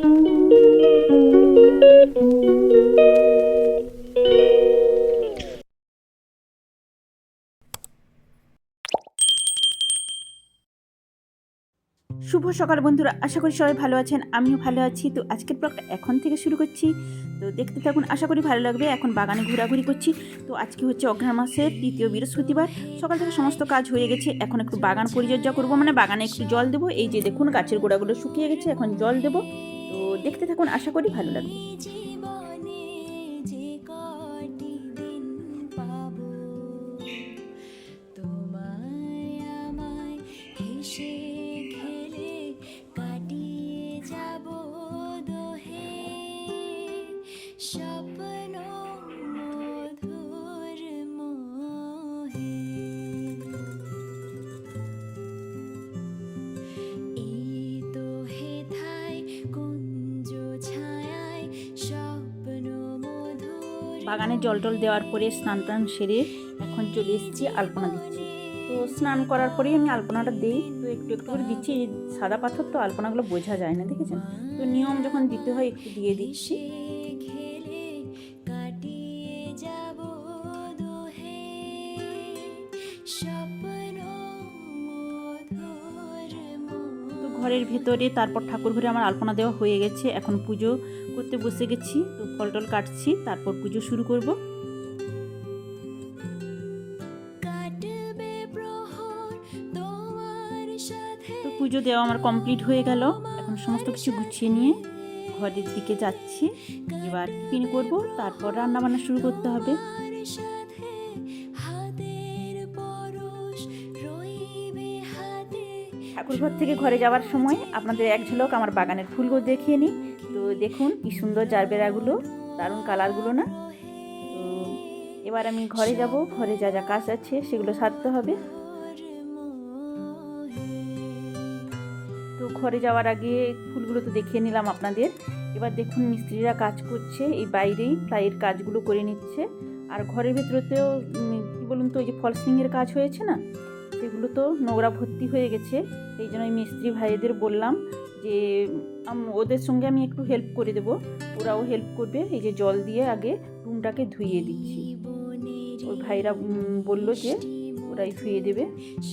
শুভ সকাল বন্ধুরা, আশা করি সবাই ভালো আছেন, আমিও ভালো আছি। তো আজকের ব্লগটা এখন থেকে শুরু করছি। তো দেখতে থাকুন, আশা করি ভালো লাগবে। এখন বাগানে ঘোরাঘুরি করছি। তো আজকে হচ্ছে অঘ্রাণ মাসের তৃতীয় বৃহস্পতিবার। সকাল থেকে সমস্ত কাজ হয়ে গেছে। এখন একটু বাগান পরিচর্যা করব। মানে বাগানে একটু জল দেবো। এই যে দেখুন, গাছের গোড়াগুলো শুকিয়ে গেছে। এখন জল দেবো। দেখতে থাকুন আশা করি ভালো লাগবে। জীবনে বাগানে জল টল দেওয়ার পরে স্নান টান সেরে এখন চলে এসেছি আলপনা দিচ্ছি তো স্নান করার পরেই আমি আলপনাটা দিই, তো একটু একটু করে দিচ্ছি। সাদা পাথর তো আলপনাগুলো বোঝা যায় না, দেখেছেন? তো নিয়ম যখন দিতে হয় একটু দিয়ে দিচ্ছি। ঘরের ভেতরে তারপর ঠাকুর ঘরে আমার আলপনা দেওয়া হয়ে গেছে। এখন পুজো করতে বসে গেছি তো ফল টল কাটছি তারপর পুজো শুরু করব। পুজো দেওয়া আমার কমপ্লিট হয়ে গেল। এখন সমস্ত কিছু গুছিয়ে নিয়ে ঘরের দিকে যাচ্ছি। এবার টিফিন করব তারপর রান্না বান্না শুরু করতে হবে। ঠাকুরঘর থেকে ঘরে যাওয়ার সময় আপনাদের এক ঝলক আমার বাগানের ফুলগুলো দেখিয়ে নিই। তো দেখুন কি সুন্দর জারবেরাগুলো, দারুণ কালারগুলো না। তো এবার আমি ঘরে যাব, ঘরে যা যা কাজ আছে সেগুলো সারতে হবে। তো ঘরে যাওয়ার আগে ফুলগুলো তো দেখিয়ে নিলাম আপনাদের। এবার দেখুন মিস্ত্রিরা কাজ করছে, এই বাইরেই প্লাইয়ের কাজগুলো করে নিচ্ছে। আর ঘরের ভেতরেতেও কি বলুন তো, ওই যে ফলসিংয়ের কাজ হয়েছে না? সেগুলো তো নোংরা ভর্তি হয়ে গেছে। এই জন্য মিস্ত্রি ভাইদের বললাম যে ওদের সঙ্গে আমি একটু হেল্প করে দেবো। ওরাও হেল্প করবে। এই যে জল দিয়ে আগে রুমটাকে ধুইয়ে দিচ্ছি। ওর ভাইরা বলল যে ওরাই ধুয়ে দেবে।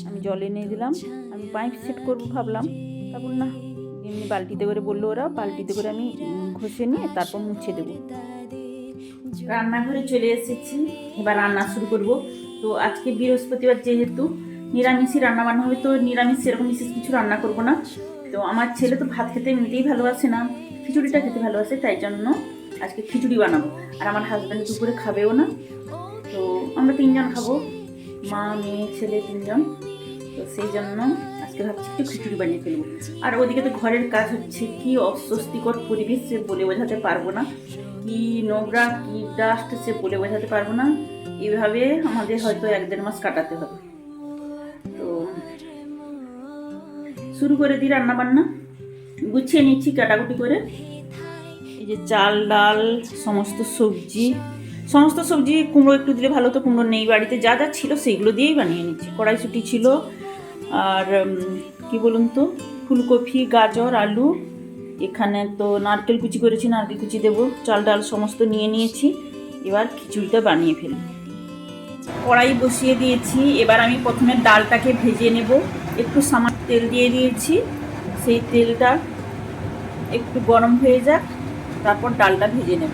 আমি জল এনে দিলাম। আমি পাইপ সেট করব ভাবলাম। তারপর না। এমনি বালতিতে করে বলল ওরা, বালতিতে করে আমি ঘষে নিয়ে তারপর মুছে দেবো। রান্নাঘরে চলে এসেছি। এবার রান্না শুরু করব। তো আজকে বৃহস্পতিবার যেহেতু নিরামিষই রান্না বান্না হবে তো নিরামিষ সেরকম বিশেষ কিছু রান্না করব না। তো আমার ছেলে তো ভাত খেতে এমনিতেই ভালোবাসে না, খিচুড়িটা খেতে ভালোবাসে, তাই জন্য আজকে খিচুড়ি বানাবো। আর আমার হাজব্যান্ড দুপুরে খাবেও না, তো আমরা তিনজন খাব, মা, মেয়ে, ছেলে তিনজন। তো সেই জন্য আজকে ভাবছি একটু খিচুড়ি বানিয়ে ফেলব। আর ওদিকে তো ঘরের কাজ হচ্ছে, কি অস্বস্তিকর পরিবেশ সে বলে বোঝাতে পারব না। কি নোংরা, কি ডাস্ট সে বলে বোঝাতে পারব না। এইভাবে আমাদের হয়তো এক দেড় মাস কাটাতে হবে। শুরু করে দিই রান্না বান্না। গুছিয়ে নিচ্ছি কাটাকুটি করে। এই যে চাল, ডাল, সমস্ত সবজি। সমস্ত সবজি, কুমড়ো একটু দিলে ভালো তো কুমড়ো নেই বাড়িতে। যা যা ছিল সেইগুলো দিয়েই বানিয়ে নিচ্ছি। কড়াইশুটি ছিল আর কি বলুন তো? ফুলকপি, গাজর, আলু। এখানে তো নারকেল কুচি করেছি, নারকেল কুচি দেবো। চাল, ডাল সমস্ত নিয়ে নিয়েছি। এবার খিচুড়িটা বানিয়ে ফেলি। কড়াই বসিয়ে দিয়েছি। এবার আমি প্রথমে ডালটাকে ভেজে নেব। একটু সামার তেল দিয়ে দিয়েছি। সেই তেলটা একটু গরম হয়ে যাক, তারপর ডালটা ভেজে নেব।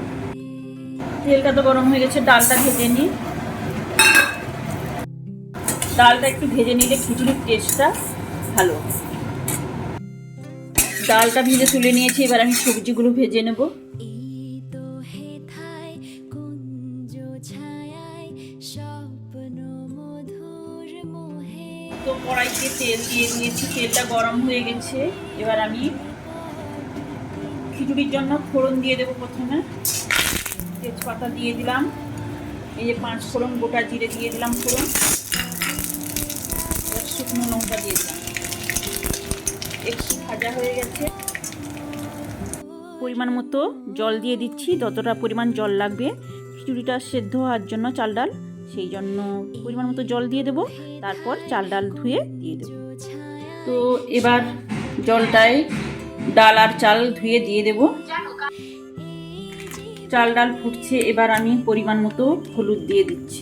তেলটা তো গরম হয়ে গেছে, ডালটা ভেজে নিই। ডালটা একটু ভেজে নিলে খিচুড়ির টেস্টটা ভালো। ডালটা ভেজে তুলে নিয়েছি, এবার আমি সবজিগুলো ভেজে নেব। তো কড়াইতে তেল দিয়ে দিয়েছি, তেলটা গরম হয়ে গেছে। এবার আমি খিচুড়ির জন্য ফোড়ন দিয়ে দেবো প্রথমে। তেজপাতা দিয়ে দিলাম। এই যে পাঁচ ফোড়ন, গোটা জিরে দিয়ে দিলাম ফোড়ন। এবার শুকনো লঙ্কা দিয়ে দিলাম। একটু ভাজা হয়ে গেছে। পরিমাণ মতো জল দিয়ে দিচ্ছি, যতটা পরিমাণ জল লাগবে। খিচুড়িটা সেদ্ধ হওয়ার জন্য চাল ডাল সেই জন্য পরিমাণ মতো জল দিয়ে দেবো। তারপর চাল ডাল ধুয়ে দিয়ে দেবো। তো এবার জলটায় ডাল আর চাল ধুয়ে দিয়ে দেব। চাল ডাল ফুটছে, এবার আমি পরিমাণ মতো হলুদ দিয়ে দিচ্ছি।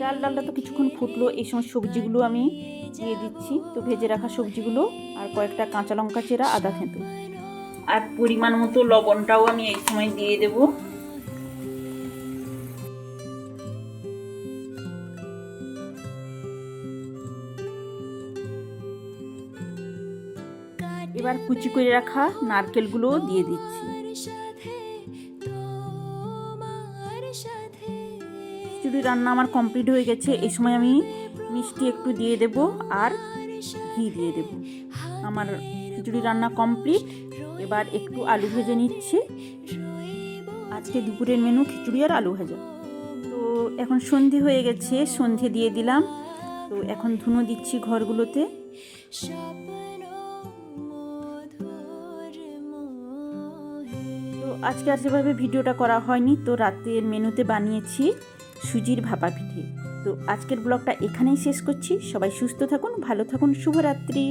চাল ডালটা তো কিছুক্ষণ ফুটলো, এই সময় সবজিগুলো আমি দিয়ে দিচ্ছি। তো ভেজে রাখা সবজিগুলো আর কয়েকটা কাঁচা লঙ্কা চেরা, আদা, থেঁতো। আর পরিমাণ মতো লবণটাও আমি এই সময় দিয়ে দেব। এবার কুচি করে রাখা নারকেলগুলো দিয়ে দিচ্ছি। খিচুড়ি রান্না আমার কমপ্লিট হয়ে গেছে। এই সময় আমি মিষ্টি একটু দিয়ে দেব আর ঘি দিয়ে দেব। আমার খিচুড়ি রান্না কমপ্লিট এবার একটু আলু ভেজে নিচ্ছি। আজকে দুপুরের মেনু খিচুড়ি আর আলু ভাজা। তো এখন সন্ধে হয়ে গেছে, সন্ধে দিয়ে দিলাম। তো এখন ধুনো দিচ্ছি ঘরগুলোতে। তো আজকে আর সেভাবে ভিডিওটা করা হয়নি, তো রাতের মেনুতে বানিয়েছি সুজির ভাপা পিঠে। তো আজকের ব্লগটা এখানেই শেষ করছি। সবাই সুস্থ থাকুন, ভালো থাকুন, শুভরাত্রি।